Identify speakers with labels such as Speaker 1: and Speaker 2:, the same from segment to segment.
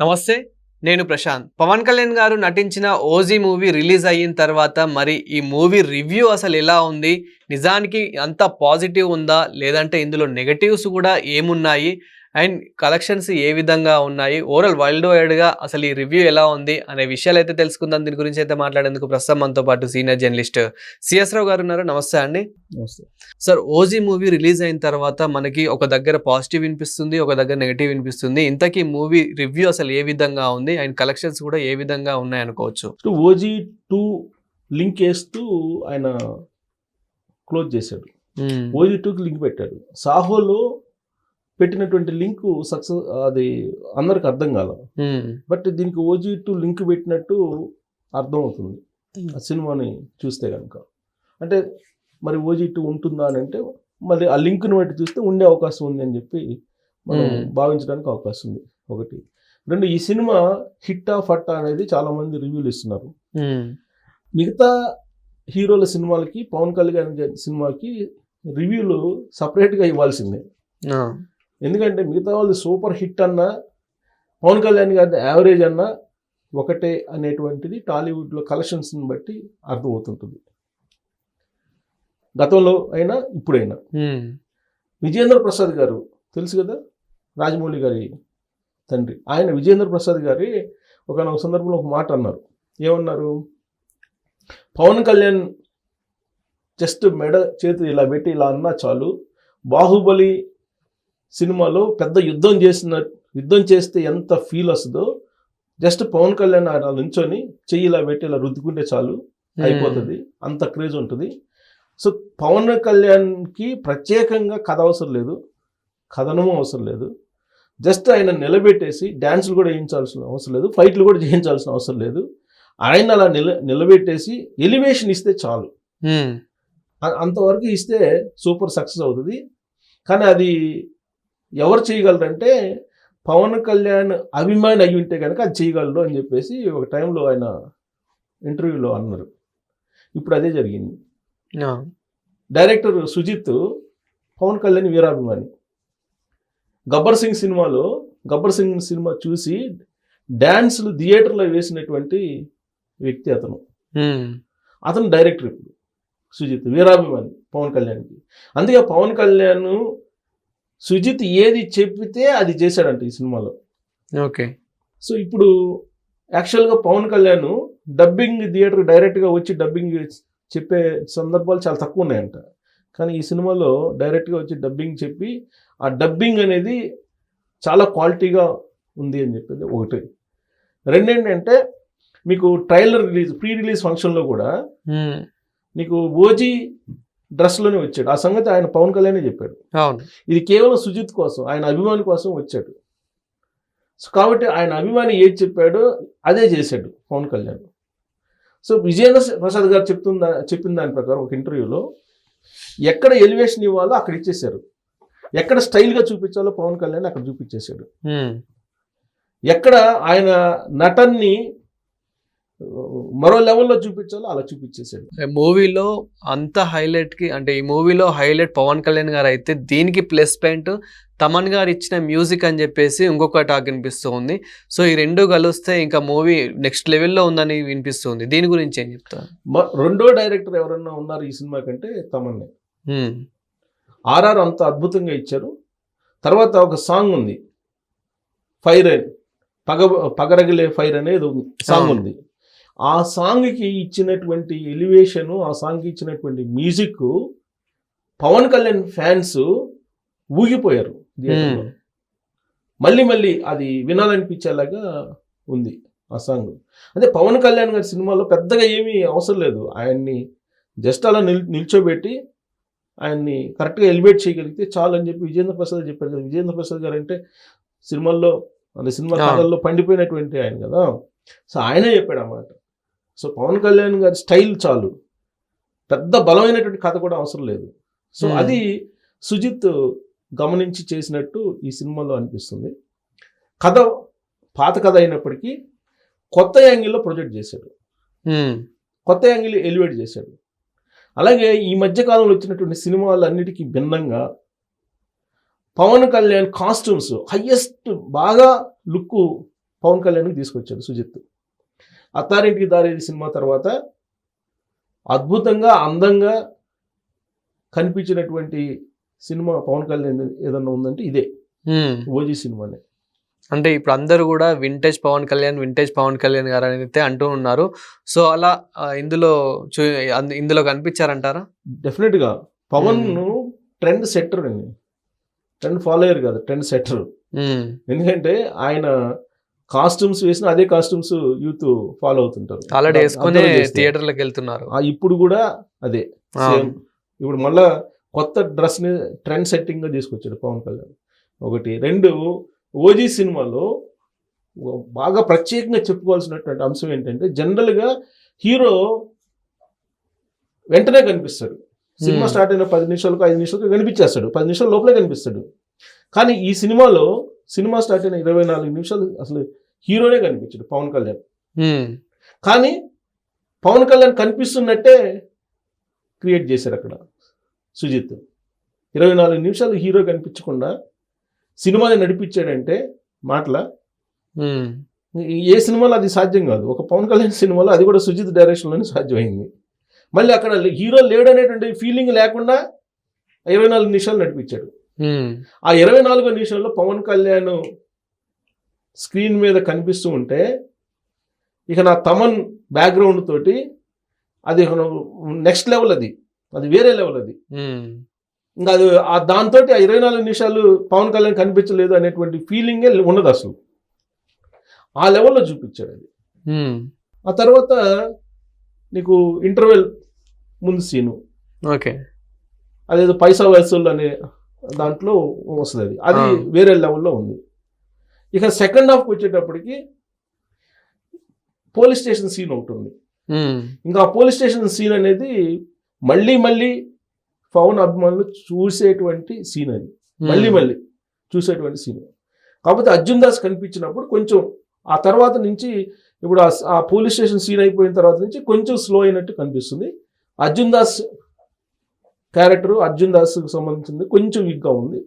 Speaker 1: నమస్తే నేను ప్రశాంత్. పవన్ కళ్యాణ్ గారు నటించిన ఓజీ మూవీ రిలీజ్ అయిన తర్వాత మరి ఈ మూవీ రివ్యూ అసలు ఎలా ఉంది? నిజానికి అంత పాజిటివ్ ఉందా? లేదంటే ఇందులో నెగటివ్స్ కూడా ఏమున్నాయి? అండ్ కలెక్షన్స్ ఏ విధంగా ఉన్నాయి? ఓవరాల్ వరల్డ్ వైడ్గా అసలు ఈ రివ్యూ ఎలా ఉంది? అనే విషయాలు అయితే తెలుసుకుందాం. దీని గురించి అయితే మాట్లాడేందుకు ప్రస్తుతం మనతో పాటు సీనియర్ జర్నలిస్ట్ సిఎస్ రావు గారు ఉన్నారు. నమస్తే అండి.
Speaker 2: నమస్తే.
Speaker 1: సార్ ఓజీ మూవీ రిలీజ్ అయిన తర్వాత మనకి ఒక దగ్గర పాజిటివ్ వినిపిస్తుంది ఒక దగ్గర నెగిటివ్ వినిపిస్తుంది. ఇంతకీ మూవీ రివ్యూ అసలు ఏ విధంగా ఉంది? అండ్ కలెక్షన్స్ కూడా ఏ విధంగా ఉన్నాయి అనుకోవచ్చు?
Speaker 2: ఓజీ టూ లింక్ వేస్తూ ఆయన క్లోజ్ చేశాడు. ఓజీ టూకి లింక్ పెట్టాడు. సాహోలో పెట్టినటువంటి లింక్ సక్సెస్ అది అందరికి అర్థం కాల. బట్ దీనికి ఓజీ టూ లింక్ పెట్టినట్టు అర్థం అవుతుంది ఆ సినిమాని చూస్తే కనుక అంటే మరి ఓజీ టూ ఉంటుందా అని అంటే మళ్ళీ ఆ లింక్ని బట్టి చూస్తే ఉండే అవకాశం ఉంది అని చెప్పి మనం. భావించడానికి అవకాశం ఉంది. ఒకటి. రెండు ఈ సినిమా హిట్టా ఫట్టా అనేది చాలా మంది రివ్యూలు ఇస్తున్నారు. మిగతా హీరోల సినిమాలకి పవన్ కళ్యాణ్ గారి సినిమాకి రివ్యూలు సపరేట్గా ఇవ్వాల్సిందే. ఎందుకంటే మిగతా వాళ్ళు సూపర్ హిట్ అన్నా పవన్ కళ్యాణ్ గారి యావరేజ్ అన్నా ఒకటే అనేటువంటిది టాలీవుడ్లో కలెక్షన్స్ని బట్టి అర్థమవుతుంటుంది. గతంలో అయినా ఇప్పుడైనా. విజేంద్ర ప్రసాద్ గారు తెలుసు కదా? రాజమౌళి గారి తండ్రి. ఆయన విజేంద్ర ప్రసాద్ గారి ఒక సందర్భంలో ఒక మాట అన్నారు. ఏమన్నారు? పవన్ కళ్యాణ్ జస్ట్ మెడ చేతి ఇలా పెట్టి ఇలా అన్నా చాలు బాహుబలి సినిమాలో పెద్ద యుద్ధం చేసిన యుద్ధం చేస్తే ఎంత ఫీల్ వస్తుందో జస్ట్ పవన్ కళ్యాణ్ అలా నుంచొని చెయ్యి ఇలా పెట్టి ఇలా రుద్దుకుంటే చాలు అయిపోతుంది. అంత క్రేజ్ ఉంటుంది. సో పవన్ కళ్యాణ్కి ప్రత్యేకంగా కథ అవసరం లేదు. కథనము అవసరం లేదు. జస్ట్ ఆయన నిలబెట్టేసి డ్యాన్సులు కూడా వేయించాల్సిన అవసరం లేదు. ఫైట్లు కూడా చేయించాల్సిన అవసరం లేదు. ఆయన అలా నిల నిలబెట్టేసి ఎలివేషన్ ఇస్తే చాలు. అంతవరకు ఇస్తే సూపర్ సక్సెస్ అవుతుంది. కానీ అది ఎవరు చేయగలరంటే పవన్ కళ్యాణ్ అభిమాని అయి ఉంటే కనుక అది చేయగలడు అని చెప్పేసి ఒక టైంలో ఆయన ఇంటర్వ్యూలో అన్నారు. ఇప్పుడు అదే జరిగింది. డైరెక్టర్ సుజిత్ పవన్ కళ్యాణ్ వీరాభిమాని. గబ్బర్ సింగ్ సినిమాలో గబ్బర్ సింగ్ సినిమా చూసి డ్యాన్సులు థియేటర్లో వేసినటువంటి వ్యక్తి అతను. అతను డైరెక్టర్ ఇప్పుడు సుజిత్ వీరాభిమాని పవన్ కళ్యాణ్కి. అందుకే పవన్ కళ్యాణ్ సుజిత్ ఏది చెప్పితే అది చేశాడంట ఈ సినిమాలో.
Speaker 1: ఓకే.
Speaker 2: సో ఇప్పుడు యాక్చువల్గా పవన్ కళ్యాణ్ డబ్బింగ్ థియేటర్ డైరెక్ట్గా వచ్చి డబ్బింగ్ చెప్పే సందర్భాలు చాలా తక్కువ ఉన్నాయంట. కానీ ఈ సినిమాలో డైరెక్ట్గా వచ్చి డబ్బింగ్ చెప్పి ఆ డబ్బింగ్ అనేది చాలా క్వాలిటీగా ఉంది అని చెప్పేది ఒకటి. రెండేంటంటే మీకు ట్రైలర్ రిలీజ్ ప్రీ రిలీజ్ ఫంక్షన్లో కూడా నీకు ఓజీ డ్రెస్లోనే వచ్చాడు. ఆ సంగతి ఆయన పవన్ కళ్యాణే చెప్పాడు.
Speaker 1: అవును.
Speaker 2: ఇది కేవలం సుజిత్ కోసం ఆయన అభిమాని కోసం వచ్చాడు. సో కాబట్టి ఆయన అభిమాని ఏది చెప్పాడో అదే చేశాడు పవన్ కళ్యాణ్. సో విజయేంద్ర ప్రసాద్ గారు చెప్తున్న చెప్పిన దాని ప్రకారం ఒక ఇంటర్వ్యూలో ఎక్కడ ఎలివేషన్ ఇవ్వాలో అక్కడ ఇచ్చేశారు. ఎక్కడ స్టైల్గా చూపించాలో పవన్ కళ్యాణ్ అక్కడ చూపించేశాడు. ఎక్కడ ఆయన నటన్ని మరో లెవెల్లో చూపించాలో అలా చూపించేశాడు.
Speaker 1: మూవీలో అంత హైలైట్కి అంటే ఈ మూవీలో హైలైట్ పవన్ కళ్యాణ్ గారు అయితే దీనికి ప్లస్ పాయింట్ తమన్ గారు ఇచ్చిన మ్యూజిక్ అని చెప్పేసి ఇంకొక టాక్ వినిపిస్తూ ఉంది. సో ఈ రెండు కలిస్తే ఇంకా మూవీ నెక్స్ట్ లెవెల్లో ఉందని వినిపిస్తుంది దీని గురించి ఏం చెప్తారు?
Speaker 2: రెండో డైరెక్టర్ ఎవరన్నా ఉన్నారు ఈ సినిమా కంటే తమన్నే. ఆర్ఆర్ అంత అద్భుతంగా ఇచ్చారు. తర్వాత ఒక సాంగ్ ఉంది. ఫైర్ పగ పగరగిలే ఫైర్ అనేది సాంగ్. ఉంది. ఆ సాంగ్కి ఇచ్చినటువంటి ఎలివేషను ఆ సాంగ్కి ఇచ్చినటువంటి మ్యూజిక్ పవన్ కళ్యాణ్ ఫ్యాన్స్ ఊగిపోయారు. మళ్ళీ మళ్ళీ అది వినాలనిపించేలాగా ఉంది ఆ సాంగ్. అదే పవన్ కళ్యాణ్ గారి సినిమాలో పెద్దగా ఏమీ అవసరం లేదు. ఆయన్ని జస్ట్ అలా నిల్ నిల్చోబెట్టి ఆయన్ని కరెక్ట్గా ఎలివేట్ చేయగలిగితే చాలు అని చెప్పి విజేంద్ర ప్రసాద్ చెప్పారు కదా. విజేంద్ర ప్రసాద్ గారు అంటే సినిమాల్లో అంటే సినిమా. కథల్లో పండిపోయినటువంటి ఆయన కదా. సో ఆయనే చెప్పాడు అన్నమాట. సో పవన్ కళ్యాణ్ గారి స్టైల్ చాలు. పెద్ద బలమైనటువంటి కథ కూడా అవసరం లేదు. So
Speaker 1: Hmm.
Speaker 2: అది సుజిత్ గమనించి చేసినట్టు ఈ సినిమాలో అనిపిస్తుంది. కథ పాత కథ అయినప్పటికీ కొత్త యాంగిల్లో ప్రొజెక్ట్ చేశాడు. కొత్త యాంగిల్ ఎలివేట్ చేశాడు. అలాగే ఈ మధ్య కాలంలో వచ్చినటువంటి సినిమాలన్నిటికీ భిన్నంగా పవన్ కళ్యాణ్ కాస్ట్యూమ్స్ హయ్యెస్ట్ బాగా లుక్ పవన్ కళ్యాణ్కి తీసుకొచ్చాడు సుజిత్. అత్తారింటికి దారేది సినిమా తర్వాత అద్భుతంగా అందంగా కనిపించినటువంటి సినిమా పవన్ కళ్యాణ్ ఏదన్నా ఉందంటే ఇదే. ఓజీ సినిమానే.
Speaker 1: అంటే ఇప్పుడు అందరూ కూడా వింటేజ్ పవన్ కళ్యాణ్ వింటేజ్ పవన్ కళ్యాణ్ గారు అని అయితే అంటూ ఉన్నారు. సో అలా ఇందులో ఇందులో కనిపించారంటారా?
Speaker 2: డెఫినెట్గా. పవన్ ట్రెండ్ సెట్టర్ అండి. ట్రెండ్ ఫాలోయర్ కాదు ట్రెండ్ సెట్టర్. ఎందుకంటే ఆయన కాస్ట్యూమ్స్ వేసిన అదే కాస్ట్యూమ్స్ యూత్ ఫాలో అవుతుంటారు.
Speaker 1: ఆల్రెడీ వేసుకునే. థియేటర్లకు వెళ్తున్నారు.
Speaker 2: ఇప్పుడు కూడా అదే. సేమ్ ఇప్పుడు మళ్ళా కొత్త డ్రెస్ని ట్రెండ్ సెట్టింగ్గా తీసుకొచ్చాడు పవన్ కళ్యాణ్. ఒకటి. రెండు ఓజీ సినిమాలో బాగా ప్రత్యేకంగా చెప్పుకోవాల్సినటువంటి అంశం ఏంటంటే జనరల్గా హీరో వెంటనే కనిపిస్తాడు. సినిమా. స్టార్ట్ అయిన పది నిమిషాలకు ఐదు నిమిషాలకు కనిపించేస్తాడు. పది నిమిషాల లోపలే కనిపిస్తాడు. కానీ ఈ సినిమాలో సినిమా స్టార్ట్ అయిన ఇరవై నాలుగు నిమిషాలు అసలు హీరోనే కనిపించాడు పవన్ కళ్యాణ్. కానీ పవన్ కళ్యాణ్ కనిపిస్తున్నట్టే క్రియేట్ చేశారు అక్కడ సుజిత్ ఇరవై నాలుగు నిమిషాలు హీరో కనిపించకుండా సినిమాని నడిపించాడంటే మాటల. ఏ సినిమాలో అది సాధ్యం కాదు ఒక పవన్ కళ్యాణ్ సినిమాలో అది కూడా సుజిత్ డైరెక్షన్లోనే సాధ్యమైంది మళ్ళీ అక్కడ హీరో లేడనేటువంటి ఫీలింగ్ లేకుండా ఇరవై నాలుగు నిమిషాలు నడిపించాడు. ఆ ఇరవై నాలుగో నిమిషంలో పవన్ కళ్యాణ్ స్క్రీన్ మీద కనిపిస్తూ ఉంటే ఇక నా తమన్ బ్యాక్గ్రౌండ్ తోటి అది నెక్స్ట్ లెవెల్ అది. అది వేరే లెవెల్ అది. ఇంకా అది ఆ దాంతో ఆ ఇరవై నాలుగు నిమిషాలు పవన్ కళ్యాణ్ కనిపించలేదు అనేటువంటి ఫీలింగే ఉండదు అసలు. ఆ లెవెల్లో చూపించాడు అది. ఆ తర్వాత నీకు ఇంటర్వెల్ ముందు సీను
Speaker 1: ఓకే.
Speaker 2: అదేదో పైసా వసూలు అనే దాంట్లో వస్తుంది అది అది. వేరే లెవెల్లో ఉంది ఇక సెకండ్ హాఫ్కి వచ్చేటప్పటికి పోలీస్ స్టేషన్ సీన్ ఒకటి ఉంది. ఇంకా ఆ పోలీస్ స్టేషన్ సీన్ అనేది మళ్ళీ మళ్ళీ పవన్ అభిమానులు చూసేటువంటి సీన్ అది మళ్ళీ. మళ్ళీ చూసేటువంటి సీన్ కాకపోతే అర్జున్ దాస్ కనిపించినప్పుడు కొంచెం ఆ తర్వాత నుంచి ఇప్పుడు ఆ- ఆ పోలీస్ స్టేషన్ సీన్ అయిపోయిన తర్వాత నుంచి కొంచెం స్లో అయినట్టు కనిపిస్తుంది అర్జున్ దాస్ క్యారెక్టర్ అర్జున్ దాస్కి సంబంధించింది. కొంచెం వీక్గా ఉంది.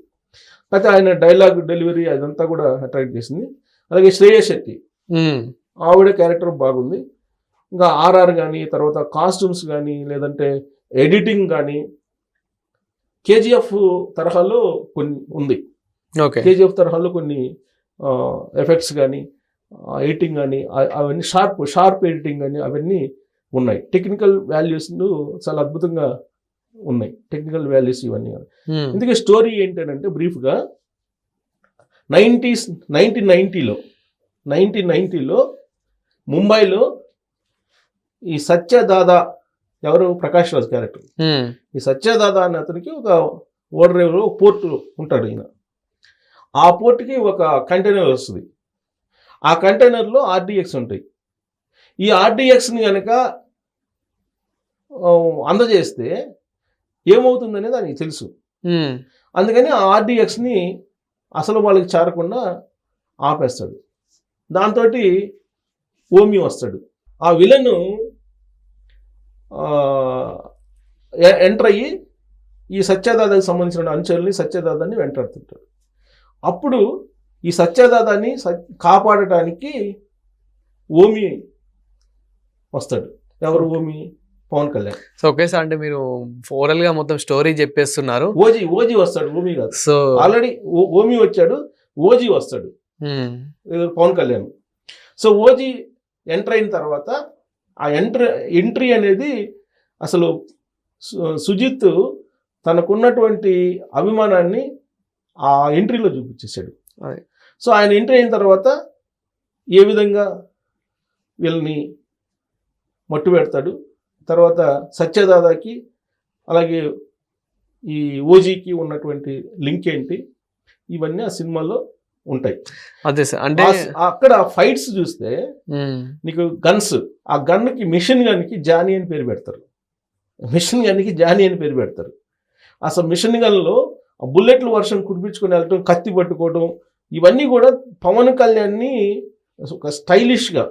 Speaker 2: అయితే ఆయన డైలాగ్ డెలివరీ అదంతా కూడా అట్రాక్ట్ చేసింది. అలాగే శ్రేయ శెట్టి. ఆవిడ క్యారెక్టర్ బాగుంది. ఇంకా ఆర్ఆర్ కానీ తర్వాత కాస్ట్యూమ్స్ కానీ లేదంటే ఎడిటింగ్ కానీ కేజీఎఫ్ తరహాలో కొన్ని ఉంది. కేజీఎఫ్ తరహాలో కొన్ని ఎఫెక్ట్స్ కానీ ఎడిటింగ్ కానీ అవన్నీ షార్ప్ షార్ప్ ఎడిటింగ్ కానీ అవన్నీ ఉన్నాయి. టెక్నికల్ వాల్యూస్ చాలా అద్భుతంగా ఉన్నాయి. టెక్నికల్ వాల్యూస్ ఇవన్నీ
Speaker 1: మ్మ్.
Speaker 2: ఇందుకే స్టోరీ ఏంటంటే బ్రీఫ్గా నైంటీస్ నైన్టీన్ నైంటీలో నైన్టీన్ నైంటీలో ముంబైలో ఈ సత్యదాదా ఎవరు? ప్రకాష్ రాజ్ క్యారెక్టర్.
Speaker 1: మ్మ్.
Speaker 2: ఈ సత్యదాదా అనే అతనికి ఒక ఓడరేవులో ఒక పోర్ట్ ఉంటాడు ఈయన. ఆ పోర్ట్కి ఒక కంటైనర్ వస్తుంది. ఆ కంటైనర్లో ఆర్డిఎక్స్ ఉంటాయి. ఈ ఆర్డిఎక్స్ని కనుక అందజేస్తే ఏమవుతుందనేది దానికి తెలుసు. అందుకని ఆ ఆర్డిఎక్స్ని అసలు వాళ్ళకి చేరకుండా ఆపేస్తాడు. దాంతో ఓమి వస్తాడు. ఆ విలన్ ఎంటర్ అయ్యి ఈ సత్యదాదాకి సంబంధించిన అంచెల్ని సత్యదాదాన్ని వెంటాడుతుంటాడు అప్పుడు ఈ సత్యదాదాన్ని స- కాపాడటానికి ఓమి వస్తాడు. ఎవరు Omi Pawan Kalyan.
Speaker 1: So okay sir అంటే మీరు ఓవరాల్గా మొత్తం స్టోరీ చెప్పేస్తున్నారు.
Speaker 2: ఓజీ ఓజీ వస్తాడు ఓమి కాదు
Speaker 1: సో
Speaker 2: ఆల్రెడీ ఓమి వచ్చాడు ఓజీ వస్తాడు. Pawan Kalyan. So OG enter అయిన తర్వాత ఆ ఎంట్రీ ఎంట్రీ అనేది అసలు సుజిత్ తనకున్నటువంటి అభిమానాన్ని ఆ ఎంట్రీలో చూపించేశాడు. సో ఆయన ఎంట్రీ అయిన తర్వాత ఏ విధంగా వీళ్ళని మట్టు పెడతాడు తర్వాత సత్యదాదాకి అలాగే ఈ ఓజీకి ఉన్నటువంటి లింక్ ఏంటి? ఇవన్నీ ఆ సినిమాలో ఉంటాయి.
Speaker 1: అదే సార్ అంటే
Speaker 2: అక్కడ ఫైట్స్ చూస్తే. నీకు గన్స్ ఆ గన్కి మిషన్ గన్కి జానీ అని పేరు పెడతారు. మిషన్ గన్కి జానీ అని పేరు పెడతారు. అసలు మిషన్ గన్లో బుల్లెట్లు వర్షం కురిపించుకొని వెళ్ళటం కత్తి పట్టుకోవడం ఇవన్నీ కూడా పవన్ కళ్యాణ్ని ఒక స్టైలిష్గా.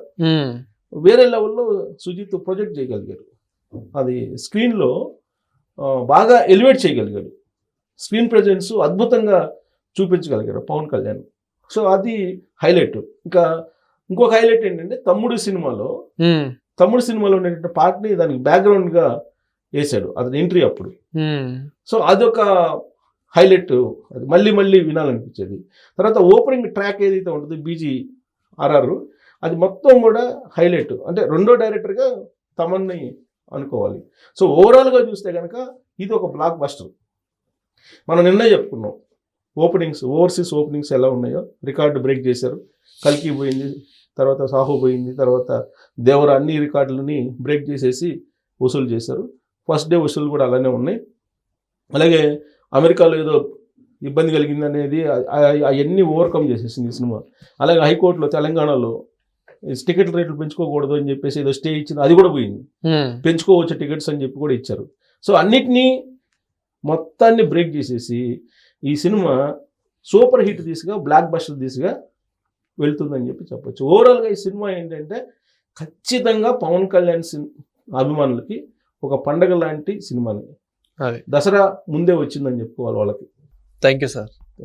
Speaker 2: వేరే లెవెల్లో సుజిత్ ప్రొజెక్ట్ చేయగలిగారు. అది స్క్రీన్లో బాగా ఎలివేట్ చేయగలిగాడు. స్క్రీన్ ప్రజెన్స్ అద్భుతంగా చూపించగలిగారు పవన్ కళ్యాణ్. సో అది హైలైట్. ఇంకా ఇంకొక హైలైట్ ఏంటంటే తమ్ముడు సినిమాలో తమ్ముడు సినిమాలో ఉండేటువంటి పార్ట్ని దానికి బ్యాక్గ్రౌండ్గా వేశాడు. అతని ఎంట్రీ అప్పుడు. సో అదొక హైలైట్. అది మళ్ళీ మళ్ళీ వినాలనిపించేది. తర్వాత ఓపెనింగ్ ట్రాక్ ఏదైతే ఉంటుందో బీజీ ఆర్ఆర్ అది మొత్తం కూడా హైలైట్. అంటే రెండో డైరెక్టర్గా తమన్ని అనుకోవాలి. సో ఓవరాల్గా చూస్తే కనుక ఇది ఒక బ్లాక్ బస్టర్ మనం నిన్నే చెప్పుకున్నాం. ఓపెనింగ్స్ ఓవర్సీస్ ఓపెనింగ్స్ ఎలా ఉన్నాయో రికార్డు బ్రేక్ చేశారు. కల్కి పోయింది తర్వాత సాహు పోయింది తర్వాత దేవర అన్ని రికార్డులని బ్రేక్ చేసేసి వసూలు చేశారు. ఫస్ట్ డే వసూలు కూడా అలానే ఉన్నాయి. అలాగే అమెరికాలో ఏదో ఇబ్బంది కలిగింది అనేది అవన్నీ ఓవర్కమ్ చేసేసింది ఈ సినిమా. అలాగే హైకోర్టులో తెలంగాణలో టికెట్ రేట్లు పెంచుకోకూడదు అని చెప్పేసి ఏదో స్టే ఇచ్చింది అది కూడా పోయింది. పెంచుకోవచ్చు టికెట్స్ అని చెప్పి కూడా ఇచ్చారు. సో అన్నిటినీ మొత్తాన్ని బ్రేక్ చేసేసి ఈ సినిమా సూపర్ హిట్ దిశగా బ్లాక్ బస్టర్ దిశగా వెళ్తుందని చెప్పి చెప్పొచ్చు. ఓవరాల్గా ఈ సినిమా ఏంటంటే ఖచ్చితంగా పవన్ కళ్యాణ్ సిన్- అభిమానులకి ఒక పండగ లాంటి సినిమాని. దసరా ముందే వచ్చిందని చెప్పుకోవాలి వాళ్ళకి.
Speaker 1: Thank you sir